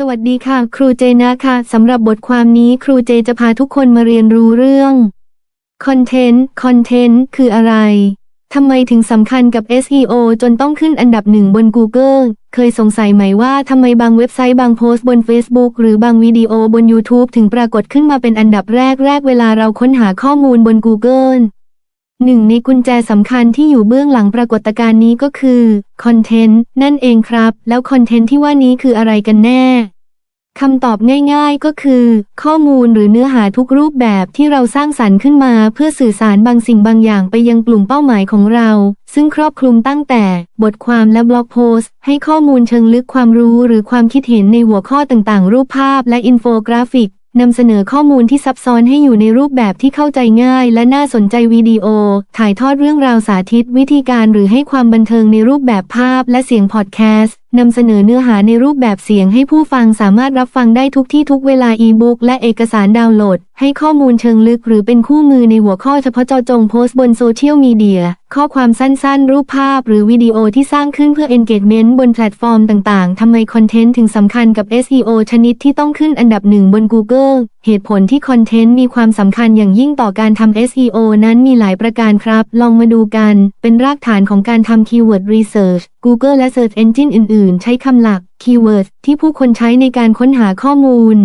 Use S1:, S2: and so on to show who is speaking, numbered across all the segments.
S1: สวัสดีค่ะ ครูเจนะค่ะสำหรับบทความนี้ครูเจจะพาทุกคนมาเรียนรู้เรื่องคอนเทนต์คอนเทนต์คืออะไรทำไมถึงสำคัญกับ SEO จนต้องขึ้นอันดับหนึ่งบน Google เคยสงสัยไหมว่าทำไมบางเว็บไซต์บางโพสต์บน Facebook หรือบางวิดีโอบน YouTube ถึงปรากฏขึ้นมาเป็นอันดับแรกแรกเวลาเราค้นหาข้อมูลบน Google หนึ่งในกุญแจสำคัญที่อยู่เบื้องหลังปรากฏการณ์นี้ก็คือคอนเทนต์นั่นเองครับ แล้วคอนเทนต์ที่ว่านี้คืออะไรกันแน่คำตอบง่ายๆก็คือ ข้อมูลหรือเนื้อหาทุกรูปแบบที่เราสร้างสรรค์ขึ้นมา เพื่อสื่อสารบางสิ่งบางอย่างไปยังกลุ่มเป้าหมายของเรา ซึ่งครอบคลุมตั้งแต่บทความและบล็อกโพสต์ ให้ข้อมูลเชิงลึกความรู้หรือความคิดเห็นในหัวข้อต่างๆ รูปภาพและอินโฟกราฟิก นำเสนอข้อมูลที่ซับซ้อนให้อยู่ในรูปแบบที่เข้าใจง่าย และน่าสนใจวิดีโอ ถ่ายทอดเรื่องราวสาธิต วิธีการหรือให้ความบันเทิงในรูปแบบภาพและเสียงพอดแคสต์นำเสนอเนื้อหาในรูปแบบเสียงให้ผู้ฟังสามารถรับฟังได้ทุกที่ทุกเวลาอีบุ๊กและเอกสารดาวน์โหลด ให้ข้อมูลเชิงลึกหรือเป็นคู่มือในหัวข้อเฉพาะเจาะจงโพสต์บนโซเชียลมีเดีย ข้อความสั้นๆ รูปภาพหรือวิดีโอที่สร้างขึ้นเพื่อ engagement บนแพลตฟอร์มต่างๆ ทำไมคอนเทนต์ถึงสำคัญกับ SEO ชนิดที่ต้องขึ้นอันดับหนึ่งบน Google เหตุผลที่คอนเทนต์มีความสำคัญอย่างยิ่งต่อการทำ SEO นั้นมีหลายประการครับ ลองมาดูกัน เป็นรากฐานของการทำ Keyword Research Google และ Search Engine อื่น ๆ ใช้คำหลัก Keyword ที่ผู้คนใช้ในการค้นหาข้อมูล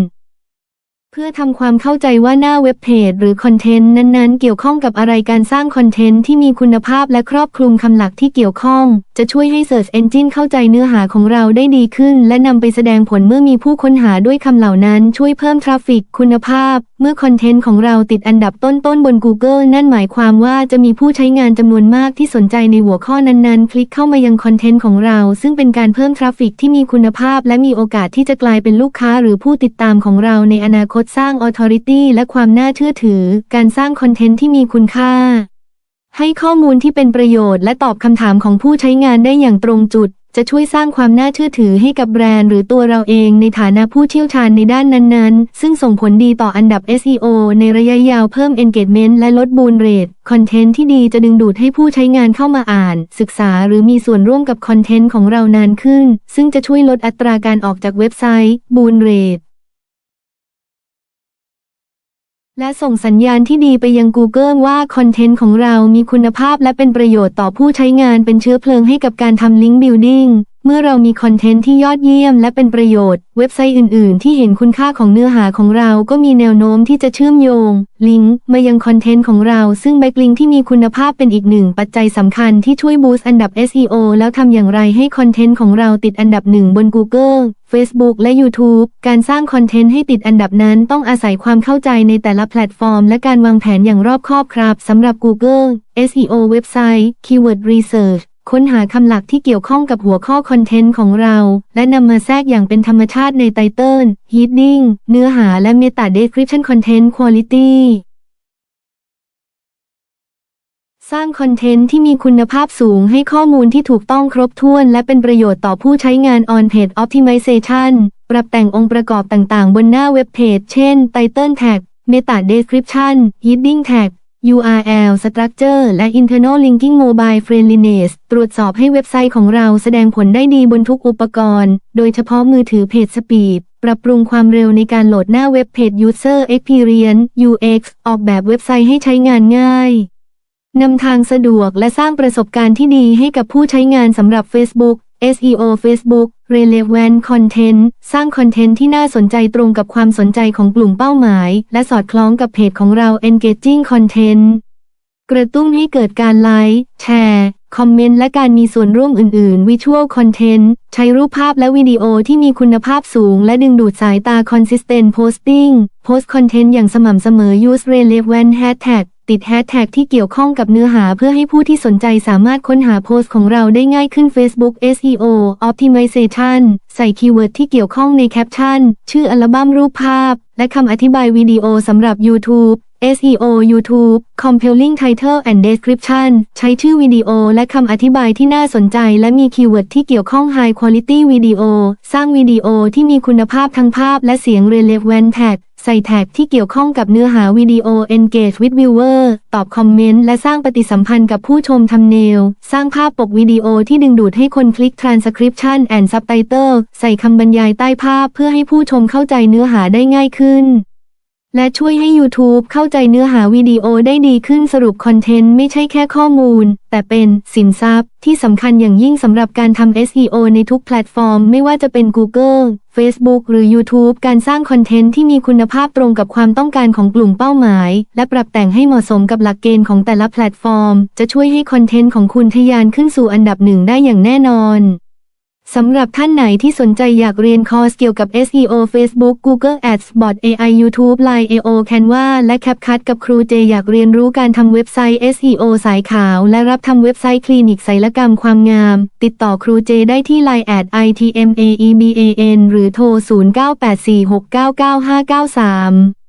S1: เพื่อทำความเข้าใจว่าหน้าเว็บเพจหรือคอนเทนต์นั้นๆ เกี่ยวข้องกับอะไรการสร้างคอนเทนต์ที่มีคุณภาพและครอบคลุมคำหลักที่เกี่ยวข้อง จะช่วยให้ Search Engine เข้าใจเนื้อหาของเราได้ดีขึ้น และนำไปแสดงผลเมื่อมีผู้ค้นหาด้วยคำเหล่านั้นช่วยเพิ่มทราฟฟิกคุณภาพ เมื่อคอนเทนต์ของเราติดอันดับต้นๆบน Google นั่นหมายความว่าจะมีผู้ใช้งานจำนวนมากที่สนใจในหัวข้อนั้นๆ คลิกเข้ามายังคอนเทนต์ของเรา ซึ่งเป็นการเพิ่มทราฟฟิกที่มีคุณภาพ และมีโอกาสที่จะกลายเป็นลูกค้าหรือผู้ติดตามของเราในอนาคตสร้าง Authority และความน่าเชื่อถือ การสร้างคอนเทนต์ที่มีคุณค่า ให้ข้อมูลที่เป็นประโยชน์และตอบคำถามของผู้ใช้งานได้อย่างตรงจุด จะช่วยสร้างความน่าเชื่อถือให้กับแบรนด์หรือตัวเราเองในฐานะผู้เชี่ยวชาญในด้านนั้นๆ ซึ่งส่งผลดีต่ออันดับ SEO ในระยะยาวเพิ่ม engagement และลดบูนเรทคอนเทนต์ที่ดีจะดึงดูดให้ผู้ใช้งานเข้ามาอ่าน ศึกษาหรือมีส่วนร่วมกับคอนเทนต์ของเรานานขึ้น ซึ่งจะช่วยลดอัตราการออกจากเว็บไซต์บูนเรท และส่งสัญญาณที่ดีไปยัง Google ว่าคอนเทนต์ของเรามีคุณภาพและเป็นประโยชน์ต่อผู้ใช้งานเป็นเชื้อเพลิงให้กับการทำลิงก์บิลดิ้ง เมื่อเรามีคอนเทนต์ที่ยอดเยี่ยมและเป็นประโยชน์ เว็บไซต์อื่น ๆ ที่เห็นคุณค่าของเนื้อหาของเราก็มีแนวโน้มที่จะเชื่อมโยง ลิงก์มายังคอนเทนต์ของเราซึ่งแบ็กลิงก์ที่มีคุณภาพเป็นอีกหนึ่งปัจจัยสำคัญที่ช่วยบูสต์อันดับ SEO แล้วทำอย่างไรให้คอนเทนต์ของเราติดอันดับหนึ่งบน Google Facebook และ YouTube การสร้างคอนเทนต์ให้ติดอันดับนั้นต้องอาศัยความเข้าใจในแต่ละแพลตฟอร์ม และการวางแผนอย่างรอบคอบครับสำหรับ Google SEO เว็บไซต์ Keyword Research ค้นหาคำหลักที่เกี่ยวข้องกับหัวข้อคอนเทนต์ของเรา และนำมาแทรกอย่างเป็นธรรมชาติในไตเติล Heading เนื้อหาและ Meta Description Content Quality สร้างคอนเทนต์ที่มีคุณภาพสูงให้ข้อมูลที่ถูกต้องครบถ้วนและเป็นประโยชน์ต่อผู้ใช้งาน On Page Optimization ปรับแต่งองค์ประกอบต่างๆ บนหน้าเว็บเพจ เช่น Title Tag Meta Description Heading Tag URL Structure และ Internal Linking Mobile Friendliness ตรวจสอบให้เว็บไซต์ของเราแสดงผลได้ดีบนทุกอุปกรณ์ โดยเฉพาะมือถือเพจสปีด ปรับปรุงความเร็วในการโหลดหน้าเว็บเพจ User Experience UX ออกแบบเว็บไซต์ให้ใช้งานง่าย นำทางสะดวกและสร้างประสบการณ์ที่ดีให้กับผู้ใช้งานสำหรับ Facebook SEO Facebook Relevant Content สร้างคอนเทนต์ที่น่าสนใจตรงกับความสนใจของกลุ่มเป้าหมาย และสอดคล้องกับเพจของเรา Engaging Content กระตุ้นให้เกิดการไลค์ แชร์ คอมเมนต์ และการมีส่วนร่วมอื่นๆ Visual Content ใช้รูปภาพและวิดีโอที่มีคุณภาพสูง และดึงดูดสายตา Consistent Posting Post Content อย่างสม่ำเสมอ Use Relevant Hashtag ติดแฮชแท็กที่เกี่ยวข้องกับเนื้อหาเพื่อให้ผู้ที่สนใจสามารถค้นหาโพสต์ของเราได้ง่ายขึ้น Facebook SEO Optimization ใส่คีย์เวิร์ดที่เกี่ยวข้องในแคปชั่น ชื่ออัลบั้มรูปภาพ และคำอธิบายวิดีโอสำหรับ YouTube SEO YouTube Compelling Title and Description ใช้ชื่อวิดีโอและคำอธิบายที่น่าสนใจ และมีคีย์เวิร์ดที่เกี่ยวข้อง High Quality Video สร้างวิดีโอที่มีคุณภาพทั้งภาพและเสียง Relevant Tag ใส่แท็กที่เกี่ยวข้องกับเนื้อหาวิดีโอ engage with viewer ตอบคอมเมนต์ และสร้างปฏิสัมพันธ์กับผู้ชมทำเนล สร้างภาพปกวิดีโอที่ดึงดูดให้คนคลิก transcription and subtitle ใส่คำบรรยายใต้ภาพเพื่อให้ผู้ชมเข้าใจเนื้อหาได้ง่ายขึ้น และช่วยให้ YouTube เข้าใจเนื้อหาวิดีโอได้ดีขึ้นสรุปคอนเทนต์ไม่ใช่แค่ข้อมูล แต่เป็นสินทรัพย์ที่สำคัญอย่างยิ่งสำหรับการทำ SEO ในทุกแพลตฟอร์ม ไม่ว่าจะเป็น Google Facebook หรือ YouTube การสร้างคอนเทนต์ที่มีคุณภาพตรงกับความต้องการของกลุ่มเป้าหมาย และปรับแต่งให้เหมาะสมกับหลักเกณฑ์ของแต่ละแพลตฟอร์ม จะช่วยให้คอนเทนต์ของคุณทะยานขึ้นสู่อันดับหนึ่งได้อย่างแน่นอน สำหรับท่านไหนที่สนใจอยากเรียนคอร์สเกี่ยวกับ SEO Facebook Google Ads Bot AI YouTube Line AO Canva และ CapCut กับครูเจอยากเรียนรู้การทำเว็บไซต์ SEO สายขาว และรับทำเว็บไซต์คลินิกศัลกรรมความงาม ติดต่อครูเจได้ที่ Line at itmaeban หรือโทร 0984699593